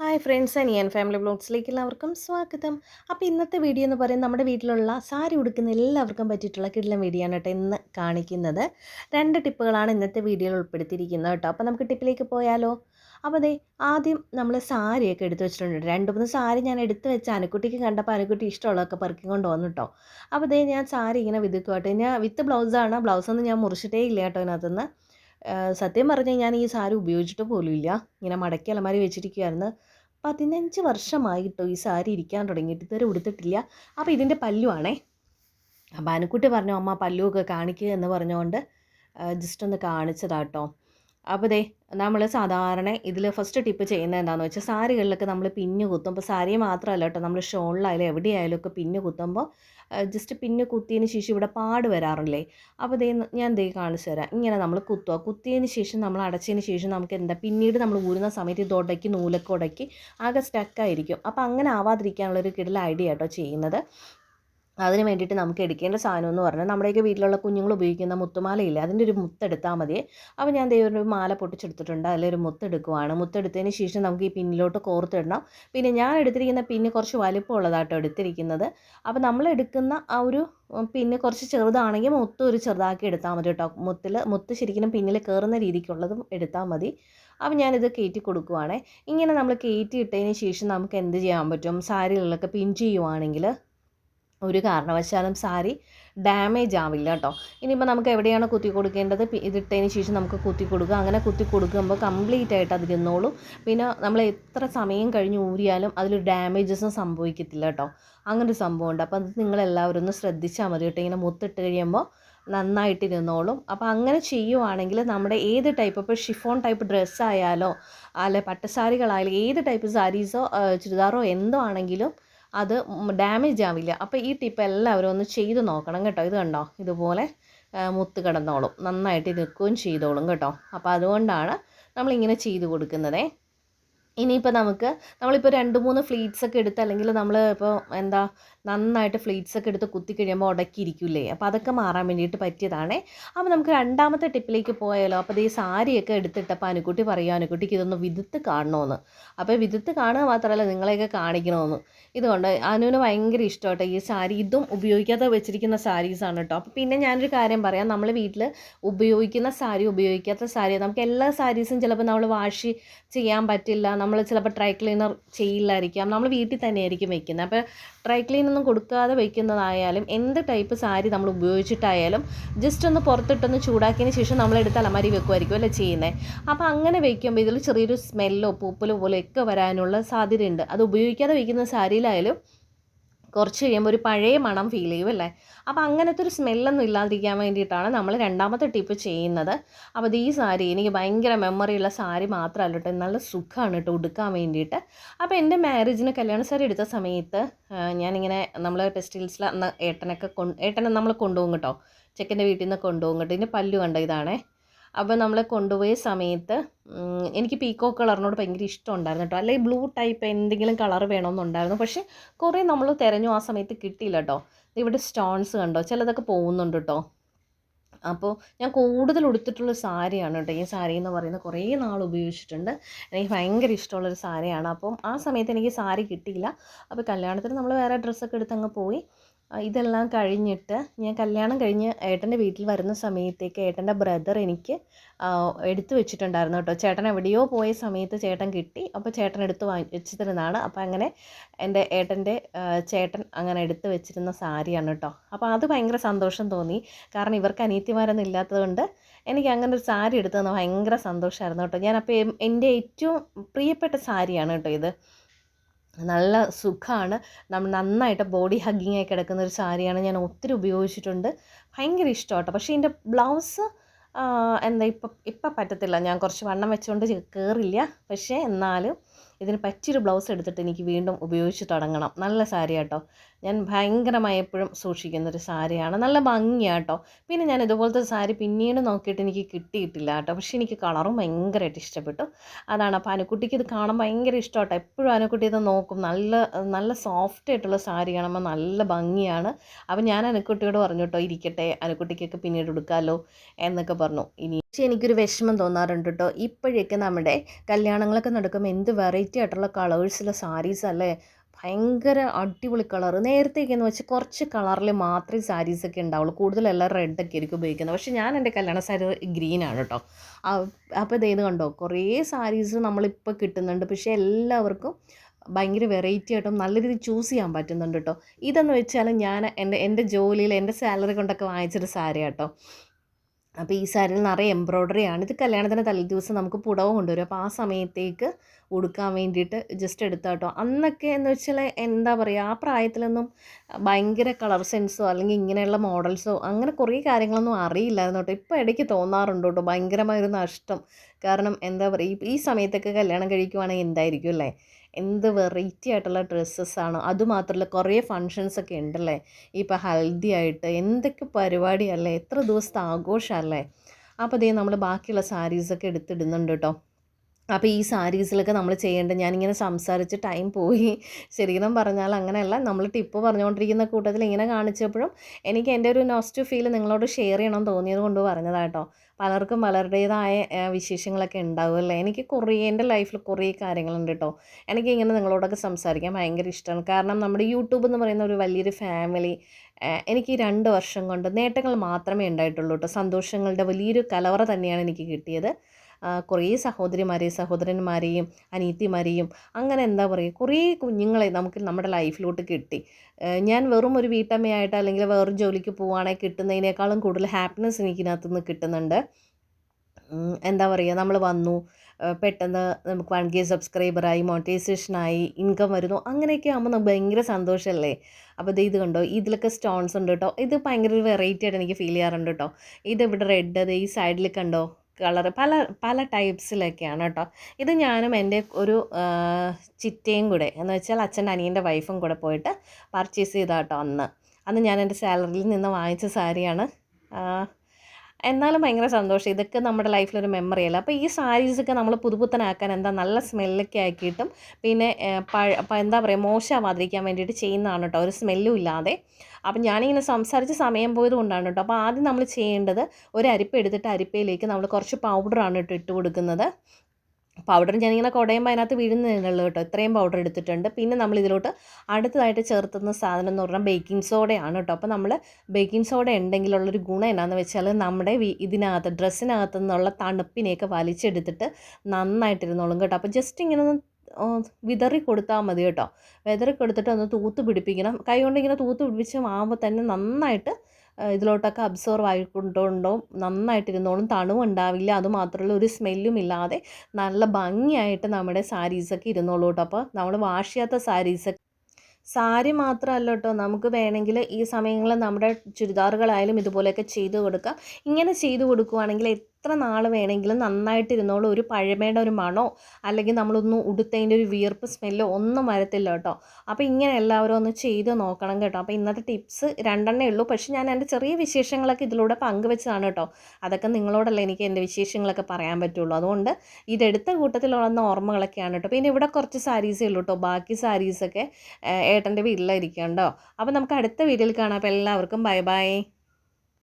Hi friends അനിയൻ family ബ്ലോഗ്സിലേക്ക് എല്ലാവർക്കും സ്വാഗതം. അപ്പോൾ ഇന്നത്തെ വീഡിയോ എന്ന് പറയുന്നത് നമ്മുടെ വീട്ടിലുള്ള സാരി ഉടുക്കുന്ന എല്ലാവർക്കും പറ്റിയിട്ടുള്ള കിടിലം വീഡിയോ ആണ് കേട്ടോ ഇന്ന് കാണിക്കുന്നത്. രണ്ട് ടിപ്പുകളാണ് ഇന്നത്തെ വീഡിയോയിൽ ഉൾപ്പെടുത്തിയിരിക്കുന്നത് കേട്ടോ. അപ്പോൾ നമുക്ക് ടിപ്പിലേക്ക് പോയാലോ? അപ്പോൾ അതെ ആദ്യം നമ്മൾ സാരിയൊക്കെ എടുത്ത് വെച്ചിട്ടുണ്ട്. രണ്ട് മൂന്ന് സാരി ഞാൻ എടുത്തു വെച്ച അനുക്കുട്ടിക്ക് കണ്ടപ്പോൾ അനുക്കുട്ടി ഇഷ്ടമുള്ളതൊക്കെ പെറുക്കി കൊണ്ട് വന്നു കേട്ടോ. അപ്പോൾ അതേ ഞാൻ സാരി ഇങ്ങനെ വിതുക്കുമായിട്ട് ഞാൻ വിത്ത് ബ്ലൗസാണ് ബ്ലൗസൊന്നും ഞാൻ മുറിച്ചിട്ടേ ഇല്ല കേട്ടോ ഇതിനകത്തുനിന്ന്. സത്യം പറഞ്ഞാൽ ഞാൻ ഈ സാരി ഉപയോഗിച്ചിട്ട് പോലും ഇല്ല. ഇങ്ങനെ മടക്കി അലമാരി വെച്ചിരിക്കുകയായിരുന്നു പതിനഞ്ച് വർഷമായിട്ടോ ഈ സാരി ഇരിക്കാൻ തുടങ്ങിയിട്ട് ഇതുവരെ ഉടുത്തിട്ടില്ല. അപ്പോൾ ഇതിന്റെ പല്ലുവാണേ. അപ്പോൾ അനുക്കുട്ടി പറഞ്ഞു അമ്മ പല്ലുവൊക്കെ കാണിക്കുക എന്ന് പറഞ്ഞുകൊണ്ട് ജസ്റ്റ് ഒന്ന് കാണിച്ചതാട്ടോ. അപ്പോൾ ദേ നമ്മൾ സാധാരണ ഇതിൽ ഫസ്റ്റ് ടിപ്പ് ചെയ്യുന്നത് എന്താണെന്ന് വെച്ചാൽ സാരികളിലൊക്കെ നമ്മൾ പിന്നു കുത്തുമ്പോൾ സാരി മാത്രമല്ല കേട്ടോ നമ്മൾ ഷോളിലായാലും എവിടെയായാലും ഒക്കെ പിന്നു കുത്തുമ്പോൾ ജസ്റ്റ് പിന്നു കുത്തിയതിന് ശേഷം ഇവിടെ പാട് വരാറില്ലേ? അപ്പോൾ ദേ ഞാൻ ദേ കാണിച്ചു തരാം. ഇങ്ങനെ നമ്മൾ കുത്തുക കുത്തിയതിന് ശേഷം നമ്മൾ അടച്ചതിന് ശേഷം നമുക്ക് എന്താ പിന്നീട് നമ്മൾ ഊരുന്ന സമയത്ത് ഇത് ഉടക്കി നൂലൊക്കെ ഉടക്കി ആകെ സ്റ്റക്കായിരിക്കും അപ്പോൾ അങ്ങനെ ആവാതിരിക്കാനുള്ളൊരു കിടൽ ഐഡിയ കേട്ടോ ചെയ്യുന്നത്. അതിന് വേണ്ടിയിട്ട് നമുക്ക് എടുക്കേണ്ട സാധനം എന്ന് പറഞ്ഞാൽ നമ്മുടെയൊക്കെ വീട്ടിലുള്ള കുഞ്ഞുങ്ങൾ ഉപയോഗിക്കുന്ന മുത്തുമാലയില്ലേ? അതിന്റെ ഒരു മുത്തെടുത്താൽ മതി. അപ്പോൾ ഞാൻ ദൈവം ഒരു മാല പൊട്ടിച്ചെടുത്തിട്ടുണ്ട്. അതിലൊരു മുത്തെടുക്കുവാണ് മുത്തെടുത്തതിന് ശേഷം നമുക്ക് ഈ പിന്നിലോട്ട് കോർത്തിടണം പിന്നെ ഞാൻ എടുത്തിരിക്കുന്ന പിന്ന് കുറച്ച് വലിപ്പമുള്ളതാട്ടോ എടുത്തിരിക്കുന്നത്. അപ്പോൾ നമ്മൾ എടുക്കുന്ന ആ ഒരു പിന്നെ കുറച്ച് ചെറുതാണെങ്കിൽ മുത്ത് ഒരു ചെറുതാക്കി എടുത്താൽ മതി കേട്ടോ. മുത്തിൽ മുത്ത് ശരിക്കും പിന്നിൽ കയറുന്ന രീതിക്കുള്ളതും എടുത്താൽ മതി. അപ്പം ഞാനിത് കയറ്റി കൊടുക്കുവാണേ. ഇങ്ങനെ നമ്മൾ കയറ്റി ഇട്ടതിന് ശേഷം നമുക്ക് എന്ത് ചെയ്യാൻ പറ്റും? സാരികളിലൊക്കെ പിൻ ചെയ്യുവാണെങ്കിൽ ഒരു കാരണവശാലും സാരി ഡാമേജ് ആവില്ല കേട്ടോ ഇനിയിപ്പോൾ നമുക്ക് എവിടെയാണ് കുത്തി കൊടുക്കേണ്ടത്? ഇതിട്ടതിന് ശേഷം നമുക്ക് കുത്തി കൊടുക്കുക അങ്ങനെ കുത്തി കൊടുക്കുമ്പോൾ കംപ്ലീറ്റ് ആയിട്ട് അത് പിന്നെ നമ്മൾ എത്ര സമയം കഴിഞ്ഞ് ഊരിയാലും അതിൽ ഡാമേജസും സംഭവിക്കത്തില്ല കേട്ടോ അങ്ങനൊരു സംഭവം സംഭവമുണ്ട്. അപ്പോൾ അത് നിങ്ങളെല്ലാവരും ഒന്ന് ശ്രദ്ധിച്ചാൽ മതി കേട്ടോ ഇങ്ങനെ മുത്തിട്ട് കഴിയുമ്പോൾ നന്നായിട്ട് ഇരുന്നോളും അപ്പോൾ അങ്ങനെ ചെയ്യുവാണെങ്കിൽ നമ്മുടെ ഏത് ടൈപ്പ് ഇപ്പോൾ ഷിഫോൺ ടൈപ്പ് ഡ്രസ്സായാലോ അല്ലെ പട്ടുസാരികളായാലും ഏത് ടൈപ്പ് സാരീസോ ചുരിദാറോ എന്തോ ആണെങ്കിലും അത് ഡാമേജ് ആവില്ല. അപ്പോൾ ഈ ടിപ്പ് എല്ലാവരും ഒന്ന് ചെയ്ത് നോക്കണം കേട്ടോ. ഇത് കണ്ടോ? ഇതുപോലെ മുത്ത് കിടന്നോളും. നന്നായിട്ട് നിൽക്കുകയും ചെയ്തോളും കേട്ടോ. അപ്പോൾ അതുകൊണ്ടാണ് നമ്മളിങ്ങനെ ചെയ്ത് കൊടുക്കുന്നതേ. ഇനിയിപ്പോൾ നമുക്ക് നമ്മളിപ്പോൾ രണ്ട് മൂന്ന് ഫ്ലീറ്റ്സ് ഒക്കെ എടുത്ത് അല്ലെങ്കിൽ നമ്മൾ ഇപ്പോൾ എന്താ നന്നായിട്ട് ഫ്ലീറ്റ്സ് ഒക്കെ എടുത്ത് കുത്തി കഴിയുമ്പോൾ ഉടക്കിയിരിക്കില്ലേ അപ്പോൾ അതൊക്കെ മാറാൻ വേണ്ടിയിട്ട് പറ്റിയതാണേ. അപ്പോൾ നമുക്ക് രണ്ടാമത്തെ ടിപ്പിലേക്ക് പോയാലോ? അപ്പോൾ ഈ സാരിയൊക്കെ എടുത്തിട്ടപ്പോൾ അനുക്കുട്ടി പറയുക അനുക്കുട്ടിക്ക് ഇതൊന്ന് വിതുത്ത് കാണണമെന്ന് അപ്പോൾ വിതുത്ത് കാണുക മാത്രമല്ല നിങ്ങളെയൊക്കെ കാണിക്കണമെന്ന് ഇതുകൊണ്ട് അനുവിന് ഭയങ്കര ഇഷ്ടമാട്ടോ ഈ സാരി. ഇതും ഉപയോഗിക്കാതെ വെച്ചിരിക്കുന്ന സാരീസാണ് കേട്ടോ അപ്പോൾ പിന്നെ ഞാനൊരു കാര്യം പറയാം. നമ്മൾ വീട്ടിൽ ഉപയോഗിക്കുന്ന സാരി ഉപയോഗിക്കാത്ത സാരി നമുക്ക് എല്ലാ സാരീസും ചിലപ്പോൾ നമ്മൾ വാഷ് ചെയ്യാൻ പറ്റില്ല. നമ്മൾ ചിലപ്പോൾ ഡ്രൈ ക്ലീനർ ചെയ്യില്ലായിരിക്കാം. നമ്മൾ വീട്ടിൽ തന്നെയായിരിക്കും വെക്കുന്നത് അപ്പോൾ ഡ്രൈ ക്ലീൻ ഒന്നും കൊടുക്കാതെ വയ്ക്കുന്നതായാലും എന്ത് ടൈപ്പ് സാരി നമ്മൾ ഉപയോഗിച്ചിട്ടായാലും ജസ്റ്റ് ഒന്ന് പുറത്തിട്ടൊന്ന് ചൂടാക്കിയതിന് ശേഷം നമ്മൾ എടുത്ത് അലമാരി വെക്കുമായിരിക്കും അല്ലേ ചെയ്യുന്നത് അപ്പോൾ അങ്ങനെ വയ്ക്കുമ്പോൾ ഇതിൽ ചെറിയൊരു സ്മെല്ലോ പൂപ്പലോ പോലെയൊക്കെ വരാനുള്ള സാധ്യതയുണ്ട്. അത് ഉപയോഗിക്കാതെ വയ്ക്കുന്ന സാരിയിലായാലും കുറച്ച് കഴിയുമ്പോൾ ഒരു പഴയ മണം ഫീൽ ചെയ്യും അല്ലേ? അപ്പോൾ അങ്ങനത്തെ ഒരു സ്മെല്ലൊന്നും ഇല്ലാതിരിക്കാൻ വേണ്ടിയിട്ടാണ് നമ്മൾ രണ്ടാമത്തെ ടിപ്പ് ചെയ്യുന്നത്. അപ്പോൾ ഈ സാരി എനിക്ക് ഭയങ്കര മെമ്മറിയുള്ള സാരി മാത്രമല്ല കേട്ടോ നല്ല സുഖമാണ് കേട്ടോ ഉടുക്കാൻ വേണ്ടിയിട്ട്. അപ്പോൾ എന്റെ മാരേജിന് കല്യാണ സാരി എടുത്ത സമയത്ത് ഞാനിങ്ങനെ നമ്മൾ ടെക്സ്റ്റൈൽസിൽ അന്ന് ഏട്ടനൊക്കെ കൊണ്ട് ഏട്ടനെ നമ്മൾ കൊണ്ടുപോകും കേട്ടോ. ചെക്കന്റെ വീട്ടിൽ നിന്ന് കൊണ്ടുപോകും കേട്ടോ. ഇതിന്റെ പല്ലു കണ്ട ഇതാണേ? അപ്പോൾ നമ്മളെ കൊണ്ടുപോയ സമയത്ത് എനിക്ക് പീക്കോ കളറിനോട് ഭയങ്കര ഇഷ്ടമുണ്ടായിരുന്നു കേട്ടോ. അല്ലെങ്കിൽ ബ്ലൂ ടൈപ്പ് എന്തെങ്കിലും കളർ വേണമെന്നുണ്ടായിരുന്നു. പക്ഷേ കുറേ നമ്മൾ തിരഞ്ഞു ആ സമയത്ത് കിട്ടിയില്ല കേട്ടോ. ഇവിടെ സ്റ്റോൺസ് കണ്ടോ? ചിലതൊക്കെ പോകുന്നുണ്ട് കേട്ടോ. അപ്പോൾ ഞാൻ കൂടുതൽ ഉടുത്തിട്ടുള്ള സാരിയാണ് കേട്ടോ. ഈ സാരി എന്ന് പറയുന്ന കുറേ നാൾ ഉപയോഗിച്ചിട്ടുണ്ട്. എനിക്ക് ഭയങ്കര ഇഷ്ടമുള്ളൊരു സാരിയാണ്. അപ്പം ആ സമയത്ത് എനിക്ക് സാരി കിട്ടിയില്ല. അപ്പോൾ കല്യാണത്തിന് നമ്മൾ വേറെ ഡ്രസ്സൊക്കെ എടുത്ത് അങ്ങ് പോയി. ഇതെല്ലാം കഴിഞ്ഞിട്ട് ഞാൻ കല്യാണം കഴിഞ്ഞ് ഏട്ടന്റെ വീട്ടിൽ വരുന്ന സമയത്തേക്ക് ഏട്ടന്റെ ബ്രദർ എനിക്ക് എടുത്തു വെച്ചിട്ടുണ്ടായിരുന്നു കേട്ടോ. ചേട്ടൻ എവിടെയോ പോയ സമയത്ത് ചേട്ടൻ കിട്ടി. അപ്പോൾ ചേട്ടൻ എടുത്ത് വെച്ച് തരുന്നതാണ് അപ്പോൾ അങ്ങനെ എന്റെ ഏട്ടന്റെ ചേട്ടൻ അങ്ങനെ എടുത്തു വെച്ചിരുന്ന സാരിയാണ് കേട്ടോ. അപ്പോൾ അത് ഭയങ്കര സന്തോഷം തോന്നി. കാരണം ഇവർക്ക് അനിയത്തിമാരൊന്നും ഇല്ലാത്തതുകൊണ്ട് എനിക്ക് അങ്ങനെ ഒരു സാരി എടുത്തു തന്നെ ഭയങ്കര സന്തോഷമായിരുന്നു കേട്ടോ. ഞാൻ അപ്പോൾ എന്റെ ഏറ്റവും പ്രിയപ്പെട്ട സാരിയാണ് കേട്ടോ ഇത്. നല്ല സുഖമാണ് നമ്മൾ നന്നായിട്ട് ബോഡി ഹഗ്ഗിങ് ആയി കിടക്കുന്ന ഒരു സാരിയാണ് ഞാൻ ഒത്തിരി ഉപയോഗിച്ചിട്ടുണ്ട്. ഭയങ്കര ഇഷ്ടമാട്ടോ. പക്ഷേ ഇതിന്റെ ബ്ലൗസ് എന്താ ഇപ്പം ഇപ്പം പറ്റത്തില്ല. ഞാൻ കുറച്ച് വണ്ണം വെച്ചുകൊണ്ട് കയറില്ല പക്ഷേ എന്നാലും ഇതിന് പറ്റിയൊരു ബ്ലൗസ് എടുത്തിട്ട് എനിക്ക് വീണ്ടും ഉപയോഗിച്ച് തുടങ്ങണം. നല്ല സാരി കേട്ടോ ഞാൻ ഭയങ്കരമായി എപ്പോഴും സൂക്ഷിക്കുന്ന ഒരു സാരിയാണ് നല്ല ഭംഗിയാട്ടോ. പിന്നെ ഞാൻ ഇതുപോലത്തെ സാരി പിന്നീട് നോക്കിയിട്ട് എനിക്ക് കിട്ടിയിട്ടില്ല കേട്ടോ. പക്ഷേ എനിക്ക് കളറും ഭയങ്കരമായിട്ട് ഇഷ്ടപ്പെട്ടു. അതാണ് അപ്പോൾ അനുക്കുട്ടിക്ക് ഇത് കാണാൻ ഭയങ്കര ഇഷ്ടമാട്ടോ. എപ്പോഴും അനുക്കുട്ടി ഇത് നോക്കും. നല്ല നല്ല സോഫ്റ്റ് ആയിട്ടുള്ള സാരി കാണുമ്പോൾ നല്ല ഭംഗിയാണ്. അപ്പോൾ ഞാൻ അനുക്കുട്ടിയോട് പറഞ്ഞു കേട്ടോ ഇരിക്കട്ടെ. അനുക്കുട്ടിക്കൊക്കെ പിന്നീട് എടുക്കാമല്ലോ എന്നൊക്കെ പറഞ്ഞു. ഇനി പക്ഷേ എനിക്കൊരു വിഷമം തോന്നാറുണ്ട് കേട്ടോ ഇപ്പോഴൊക്കെ നമ്മുടെ കല്യാണങ്ങളൊക്കെ നടക്കുമ്പോൾ എന്ത് വെറൈറ്റി ആയിട്ടുള്ള കളേഴ്സിലെ സാരീസ് അല്ലേ? ഭയങ്കര അടിപൊളി കളർ നേരത്തേക്ക് എന്ന് വെച്ചാൽ കുറച്ച് കളറിൽ മാത്രമേ സാരീസൊക്കെ ഉണ്ടാവുള്ളൂ. കൂടുതലെല്ലാം റെഡൊക്കെ ആയിരിക്കും ഉപയോഗിക്കുന്നത്. പക്ഷേ ഞാൻ എന്റെ കല്യാണ സാരി ഗ്രീൻ ആണ് കേട്ടോ അപ്പോൾ ഇതേത് കണ്ടോ? കുറേ സാരീസ് നമ്മളിപ്പോൾ കിട്ടുന്നുണ്ട്. പക്ഷേ എല്ലാവർക്കും ഭയങ്കര വെറൈറ്റി ആയിട്ടും നല്ല രീതിയിൽ ചൂസ് ചെയ്യാൻ പറ്റുന്നുണ്ട് കേട്ടോ ഇതെന്ന് വെച്ചാൽ ഞാൻ എന്റെ എന്റെ ജോലിയിൽ എന്റെ സാലറി കൊണ്ടൊക്കെ വാങ്ങിച്ചൊരു സാരി കേട്ടോ അപ്പോൾ ഈ സാരിയിൽ നിറയെ എംബ്രോയ്ഡറി ആണ്. ഇത് കല്യാണത്തിന്റെ തലേദിവസം നമുക്ക് പുടവ കൊണ്ടുവരും. അപ്പോൾ ആ സമയത്തേക്ക് ഉടുക്കാൻ വേണ്ടിയിട്ട് ജസ്റ്റ് എടുത്ത കേട്ടോ അന്നൊക്കെ എന്ന് വെച്ചാൽ എന്താ പറയുക ആ പ്രായത്തിലൊന്നും ഭയങ്കര കളർ സെൻസോ അല്ലെങ്കിൽ ഇങ്ങനെയുള്ള മോഡൽസോ അങ്ങനെ കുറേ കാര്യങ്ങളൊന്നും അറിയില്ലായിരുന്നു കേട്ടോ. ഇപ്പോൾ ഇടയ്ക്ക് തോന്നാറുണ്ട് കേട്ടോ. ഭയങ്കരമായൊരു നഷ്ടം. കാരണം എന്താ പറയുക ഈ സമയത്തൊക്കെ കല്യാണം കഴിക്കുവാണെങ്കിൽ എന്തായിരിക്കും അല്ലേ? എന്ത് വെറൈറ്റി ആയിട്ടുള്ള ഡ്രസ്സസ്സാണ് അതുമാത്രമല്ല കുറേ ഫങ്ഷൻസൊക്കെ ഉണ്ടല്ലേ? ഇപ്പോൾ ഹൽദി ആയിട്ട് എന്തൊക്കെ പരിപാടിയല്ലേ എത്ര ദിവസത്തെ ആഘോഷമല്ലേ അപ്പോൾ ദേ നമ്മൾ ബാക്കിയുള്ള സാരീസൊക്കെ എടുത്തിടുന്നുണ്ട് കേട്ടോ അപ്പോൾ ഈ സാരീസിലൊക്കെ നമ്മൾ ചെയ്യേണ്ടത് ഞാനിങ്ങനെ സംസാരിച്ച് ടൈം പോയി. ശരിക്കും പറഞ്ഞാൽ അങ്ങനെയല്ല. നമ്മൾ ടിപ്പ് പറഞ്ഞുകൊണ്ടിരിക്കുന്ന കൂട്ടത്തിൽ ഇങ്ങനെ കാണിച്ചപ്പോഴും എനിക്ക് എന്റെ ഒരു നോസ്റ്റു ഫീൽ നിങ്ങളോട് ഷെയർ ചെയ്യണം തോന്നിയത് കൊണ്ട് പറഞ്ഞതാട്ടോ പലർക്കും പലരുടേതായ വിശേഷങ്ങളൊക്കെ ഉണ്ടാവുമല്ലേ എനിക്ക് കുറേ എന്റെ ലൈഫിൽ കുറേ കാര്യങ്ങളുണ്ട് കേട്ടോ എനിക്ക് ഇങ്ങനെ നിങ്ങളോടൊക്കെ സംസാരിക്കാൻ ഭയങ്കര ഇഷ്ടമാണ് കാരണം നമ്മുടെ യൂട്യൂബ് എന്ന് പറയുന്ന ഒരു വലിയൊരു ഫാമിലി എനിക്ക് രണ്ട് വർഷം കൊണ്ട് നേട്ടങ്ങൾ മാത്രമേ ഉണ്ടായിട്ടുള്ളൂ കേട്ടോ സന്തോഷങ്ങളുടെ വലിയൊരു കലവറ തന്നെയാണ് എനിക്ക് കിട്ടിയത്. കുറേ സഹോദരിമാരെയും സഹോദരന്മാരെയും അനീത്തിമാരെയും അങ്ങനെ എന്താ പറയുക കുറേ കുഞ്ഞുങ്ങളെ നമുക്ക് നമ്മുടെ ലൈഫിലോട്ട് കിട്ടി. ഞാൻ വെറും ഒരു വീട്ടമ്മയായിട്ട് അല്ലെങ്കിൽ വേറൊരു ജോലിക്ക് പോവുകയാണെങ്കിൽ കിട്ടുന്നതിനേക്കാളും കൂടുതൽ ഹാപ്പിനെസ് എനിക്കിനകത്ത് നിന്ന് കിട്ടുന്നുണ്ട് എന്താ പറയുക നമ്മൾ വന്നു. പെട്ടെന്ന് നമുക്ക് വൺ കെ സബ്സ്ക്രൈബറായി മോണിറ്റൈസേഷനായി ഇൻകം വരുന്നു. അങ്ങനെയൊക്കെ ആകുമ്പോൾ നമുക്ക് ഭയങ്കര സന്തോഷമല്ലേ? അപ്പോൾ ഇത് ഇത് കണ്ടോ ഇതിലൊക്കെ സ്റ്റോൺസ് ഉണ്ട് കേട്ടോ. ഇത് ഭയങ്കര ഒരു വെറൈറ്റി ആയിട്ട് എനിക്ക് ഫീൽ ചെയ്യാറുണ്ട് കേട്ടോ. ഇവിടെ റെഡ് അത് ഈ സൈഡിൽ കണ്ടോ? കളർ പല പല ടൈപ്സിലൊക്കെയാണ് കേട്ടോ. ഇത് ഞാനും എന്റെ ഒരു ചിറ്റയും കൂടെ എന്ന് വെച്ചാൽ അച്ഛന്റെ അനിയന്റെ വൈഫും കൂടെ പോയിട്ട് പർച്ചേസ് ചെയ്ത കേട്ടോ അന്ന്. അന്ന് ഞാൻ എന്റെ സാലറിയിൽ നിന്ന് വാങ്ങിച്ച സാരിയാണ്. എന്നാലും ഭയങ്കര സന്തോഷം. ഇതൊക്കെ നമ്മുടെ ലൈഫിലൊരു മെമ്മറി അല്ല അപ്പോൾ ഈ സാരീസൊക്കെ നമ്മൾ പുതുപുത്തനാക്കാൻ എന്താ നല്ല സ്മെല്ലൊക്കെ ആക്കിയിട്ടും പിന്നെ എന്താ പറയുക മോശമാവാതിരിക്കാൻ വേണ്ടിയിട്ട് ചെയ്യുന്നതാണ് കേട്ടോ ഒരു സ്മെല്ലും ഇല്ലാതെ. അപ്പം ഞാനിങ്ങനെ സംസാരിച്ച് സമയം പോയത് കൊണ്ടാണ് കേട്ടോ അപ്പോൾ ആദ്യം നമ്മൾ ചെയ്യേണ്ടത് ഒരു അരിപ്പ എടുത്തിട്ട് അരിപ്പയിലേക്ക് നമ്മൾ കുറച്ച് പൗഡറാണ് കേട്ടോ ഇട്ട് കൊടുക്കുന്നത്. പൗഡർ ഞാനിങ്ങനെ കുടയുമ്പോൾ അതിനകത്ത് വീഴുന്നതിനുള്ളൂ കേട്ടോ. ഇത്രയും പൗഡർ എടുത്തിട്ടുണ്ട്. പിന്നെ നമ്മൾ ഇതിലോട്ട് അടുത്തതായിട്ട് ചേർത്തുന്ന സാധനം എന്ന് പറഞ്ഞാൽ ബേക്കിംഗ് സോഡയാണ് കേട്ടോ. അപ്പോൾ നമ്മൾ ബേക്കിംഗ് സോഡ ഉണ്ടെങ്കിലുള്ളൊരു ഗുണം എന്നാന്ന് വെച്ചാൽ നമ്മുടെ ഇതിനകത്ത് ഡ്രസ്സിനകത്ത് നിന്നുള്ള തണുപ്പിനെയൊക്കെ വലിച്ചെടുത്തിട്ട് നന്നായിട്ടിരുന്നോളും കേട്ടോ. അപ്പോൾ ജസ്റ്റ് ഇങ്ങനെ ഒന്ന് വിതറി കൊടുത്താൽ മതി കേട്ടോ. വിതറി കൊടുത്തിട്ട് ഒന്ന് തൂത്ത് പിടിപ്പിക്കണം. കൈ കൊണ്ട് ഇങ്ങനെ തൂത്ത് പിടിപ്പിച്ച് ആകുമ്പോൾ തന്നെ നന്നായിട്ട് ഇതിലോട്ടൊക്കെ അബ്സോർവ് ആയിക്കൊണ്ടുണ്ടാവും നന്നായിട്ടിരുന്നോളും തണുവും ഉണ്ടാവില്ല അതുമാത്രമല്ല ഒരു സ്മെല്ലും ഇല്ലാതെ നല്ല ഭംഗിയായിട്ട് നമ്മുടെ സാരീസൊക്കെ ഇരുന്നോളൂ കേട്ടോ അപ്പോൾ നമ്മൾ വാഷ് ചെയ്യാത്ത സാരീസൊക്കെ സാരി മാത്രമല്ല കേട്ടോ നമുക്ക് വേണമെങ്കിൽ ഈ സമയങ്ങളിൽ നമ്മുടെ ചുരിദാറുകളായാലും ഇതുപോലെയൊക്കെ ചെയ്ത് കൊടുക്കാം. ഇങ്ങനെ ചെയ്ത് കൊടുക്കുവാണെങ്കിൽ എത്ര നാൾ വേണമെങ്കിലും നന്നായിട്ട് ഇരുന്നോളൂ ഒരു പഴമയുടെ ഒരു മണോ അല്ലെങ്കിൽ നമ്മളൊന്ന് ഉടുത്തതിന്റെ ഒരു വിയർപ്പ് സ്മെല്ലോ ഒന്നും വരത്തില്ല കേട്ടോ. അപ്പോൾ ഇങ്ങനെ എല്ലാവരും ഒന്ന് ചെയ്ത് നോക്കണം കേട്ടോ. അപ്പോൾ ഇന്നത്തെ ടിപ്സ് രണ്ടെണ്ണേ ഉള്ളൂ. പക്ഷേ ഞാൻ എന്റെ ചെറിയ വിശേഷങ്ങളൊക്കെ ഇതിലൂടെ പങ്കുവെച്ചതാണ് കേട്ടോ. അതൊക്കെ നിങ്ങളോടല്ല എനിക്ക് എന്റെ വിശേഷങ്ങളൊക്കെ പറയാൻ പറ്റുള്ളൂ. അതുകൊണ്ട് ഇതെടുത്ത കൂട്ടത്തിലുള്ള ഓർമ്മകളൊക്കെയാണ് കേട്ടോ. പിന്നെ ഇവിടെ കുറച്ച് സാരീസേ ഉള്ളൂ കേട്ടോ. ബാക്കി സാരീസൊക്കെ ഏട്ടന്റെ വീട്ടിലായിരിക്കും കേട്ടോ. അപ്പോൾ നമുക്ക് അടുത്ത വീഡിയോയിൽ കാണാം. അപ്പോൾ എല്ലാവർക്കും ബൈ ബൈ.